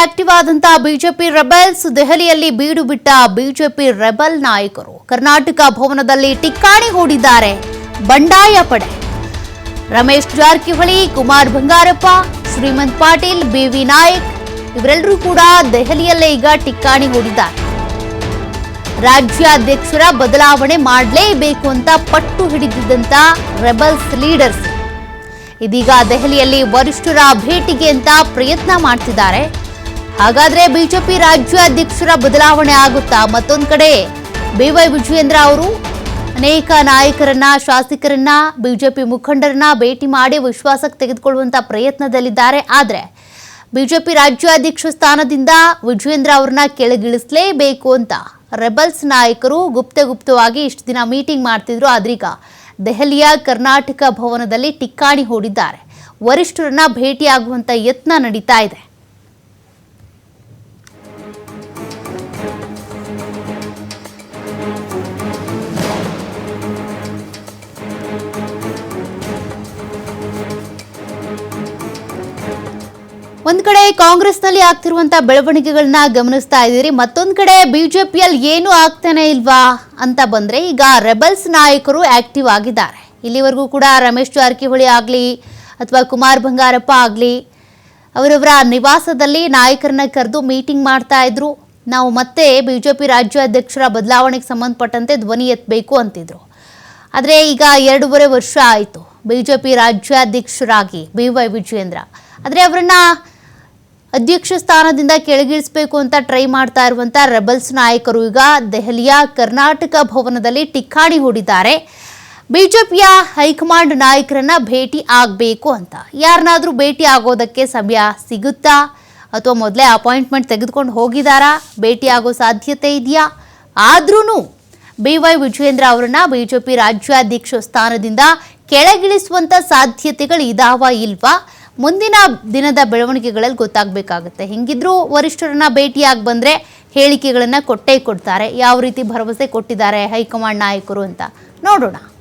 Active ಆದಂತಹ BJP rebels ದೆಹಲಿಯಲ್ಲಿ ಬೀಡು ಬಿಟ್ಟ ಬಿಜೆಪಿ ರೆಬಲ್ ನಾಯಕರು ಕರ್ನಾಟಕ ಭವನದಲ್ಲಿ ಟಿಕ್ಕಾಣಿ ಹೂಡಿದ್ದಾರೆ. ಬಂಡಾಯ ಪಡೆ. ರಮೇಶ್ ಜಾರಕಿಹೊಳಿ, ಕುಮಾರ್ ಬಂಗಾರಪ್ಪ, ಶ್ರೀಮಂತ್ ಪಾಟೀಲ್, ಬಿವಿ ನಾಯಕ್ ಇವರೆಲ್ಲರೂ ಕೂಡ ದೆಹಲಿಯಲ್ಲೇ ಈಗ ಟಿಕ್ಕಾಣಿ ಹೂಡಿದ್ದಾರೆ. ರಾಜ್ಯಾಧ್ಯಕ್ಷರ ಬದಲಾವಣೆ ಮಾಡಲೇಬೇಕು ಅಂತ ಪಟ್ಟು ಹಿಡಿದಿದ್ದಂತ ರೆಬಲ್ಸ್ ಲೀಡರ್ಸ್. ಇದೀಗ ದೆಹಲಿಯಲ್ಲಿ ವರಿಷ್ಠರ ಭೇಟಿಗೆ ಅಂತ ಪ್ರಯತ್ನ ಮಾಡ್ತಿದ್ದಾರೆ. ಹಾಗಾದ್ರೆ ಬಿಜೆಪಿ ರಾಜ್ಯಾಧ್ಯಕ್ಷರ ಬದಲಾವಣೆ ಆಗುತ್ತಾ? ಮತ್ತೊಂದು ಕಡೆ, ಬಿವೈ ವಿಜಯೇಂದ್ರ ಅವರು ಅನೇಕ ನಾಯಕರನ್ನ, ಶಾಸಕರನ್ನ, ಬಿಜೆಪಿ ಮುಖಂಡರನ್ನ ಭೇಟಿ ಮಾಡಿ ವಿಶ್ವಾಸಕ್ಕೆ ತೆಗೆದುಕೊಳ್ಳುವಂತ ಪ್ರಯತ್ನದಲ್ಲಿದ್ದಾರೆ. ಆದ್ರೆ ಬಿಜೆಪಿ ರಾಜ್ಯಾಧ್ಯಕ್ಷ ಸ್ಥಾನದಿಂದ ವಿಜಯೇಂದ್ರ ಅವ್ರನ್ನ ಕೆಳಗಿಳಿಸಲೇಬೇಕು ಅಂತ ರೆಬಲ್ಸ್ ನಾಯಕರು ಗುಪ್ತ ಗುಪ್ತವಾಗಿ ಇಷ್ಟು ದಿನ ಮೀಟಿಂಗ್ ಮಾಡ್ತಿದ್ರು. ಆದ್ರೀಗ ದೆಹಲಿಯ ಕರ್ನಾಟಕ ಭವನದಲ್ಲಿ ಟಿಕ್ಕಾಣಿ ಹೂಡಿದ್ದಾರೆ. ವರಿಷ್ಠರನ್ನ ಭೇಟಿಯಾಗುವಂತ ಯತ್ನ ನಡೀತಾ ಇದೆ. ಒಂದ್ ಕಡೆ ಕಾಂಗ್ರೆಸ್ನಲ್ಲಿ ಆಗ್ತಿರುವಂತ ಬೆಳವಣಿಗೆಗಳನ್ನ ಗಮನಿಸ್ತಾ ಇದ್ದೀರಿ, ಮತ್ತೊಂದ್ ಕಡೆ ಬಿಜೆಪಿಯಲ್ಲಿ ಏನು ಆಗ್ತಾನೆ ಇಲ್ವಾ ಅಂತ ಬಂದ್ರೆ ಈಗ ರೆಬಲ್ಸ್ ನಾಯಕರು ಆಕ್ಟಿವ್ ಆಗಿದ್ದಾರೆ. ಇಲ್ಲಿವರೆಗೂ ಕೂಡ ರಮೇಶ್ ಜಾರಕಿಹೊಳಿ ಆಗಲಿ ಅಥವಾ ಕುಮಾರ್ ಬಂಗಾರಪ್ಪ ಆಗಲಿ, ಅವರವರ ನಿವಾಸದಲ್ಲಿ ನಾಯಕರನ್ನ ಕರೆದು ಮೀಟಿಂಗ್ ಮಾಡ್ತಾ ಇದ್ರು. ನಾವು ಮತ್ತೆ ಬಿಜೆಪಿ ರಾಜ್ಯಾಧ್ಯಕ್ಷರ ಬದಲಾವಣೆಗೆ ಸಂಬಂಧಪಟ್ಟಂತೆ ಧ್ವನಿ ಎತ್ತಬೇಕು ಅಂತಿದ್ರು. ಆದರೆ ಈಗ ಎರಡೂವರೆ ವರ್ಷ ಆಯಿತು. ಬಿಜೆಪಿ ರಾಜ್ಯಾಧ್ಯಕ್ಷರಾಗಿ ಬಿ ವೈ ವಿಜಯೇಂದ್ರ. ಆದರೆ ಅವರನ್ನ ಅಧ್ಯಕ್ಷ ಸ್ಥಾನದಿಂದ ಕೆಳಗಿಳಿಸಬೇಕು ಅಂತ ಟ್ರೈ ಮಾಡ್ತಾ ಇರುವಂತ ರೆಬಲ್ಸ್ ನಾಯಕರು ಈಗ ದೆಹಲಿಯ ಕರ್ನಾಟಕ ಭವನದಲ್ಲಿ ಟಿಕ್ಕಾಣಿ ಹೂಡಿದ್ದಾರೆ. ಬಿಜೆಪಿಯ ಹೈಕಮಾಂಡ್ ನಾಯಕರನ್ನ ಭೇಟಿ ಆಗಬೇಕು ಅಂತ. ಯಾರನ್ನಾದ್ರೂ ಭೇಟಿ ಆಗೋದಕ್ಕೆ ಸಮಯ ಸಿಗುತ್ತಾ? ಅಥವಾ ಮೊದಲೇ ಅಪಾಯಿಂಟ್ಮೆಂಟ್ ತೆಗೆದುಕೊಂಡು ಹೋಗಿದ್ದಾರಾ ಭೇಟಿ ಆಗೋ ಸಾಧ್ಯತೆ ಇದೆಯಾ? ಆದ್ರೂ ಬಿ ವೈ ವಿಜಯೇಂದ್ರ ಅವರನ್ನ ಬಿಜೆಪಿ ರಾಜ್ಯಾಧ್ಯಕ್ಷ ಸ್ಥಾನದಿಂದ ಕೆಳಗಿಳಿಸುವಂತ ಸಾಧ್ಯತೆಗಳು ಇದಾವ ಇಲ್ವಾ? ಮುಂದಿನ ದಿನದ ಬೆಳವಣಿಗೆಗಳಲ್ಲಿ ಗೊತ್ತಾಗಬೇಕಾಗುತ್ತೆ. ಹೆಂಗಿದ್ರೂ ವರಿಷ್ಠರನ್ನ ಭೇಟಿಯಾಗಿ ಬಂದ್ರೆ ಹೇಳಿಕೆಗಳನ್ನ ಕೊಟ್ಟೇ ಕೊಡ್ತಾರೆ. ಯಾವ ರೀತಿ ಭರವಸೆ ಕೊಟ್ಟಿದ್ದಾರೆ ಹೈಕಮಾಂಡ್ ನಾಯಕರು ಅಂತ ನೋಡೋಣ.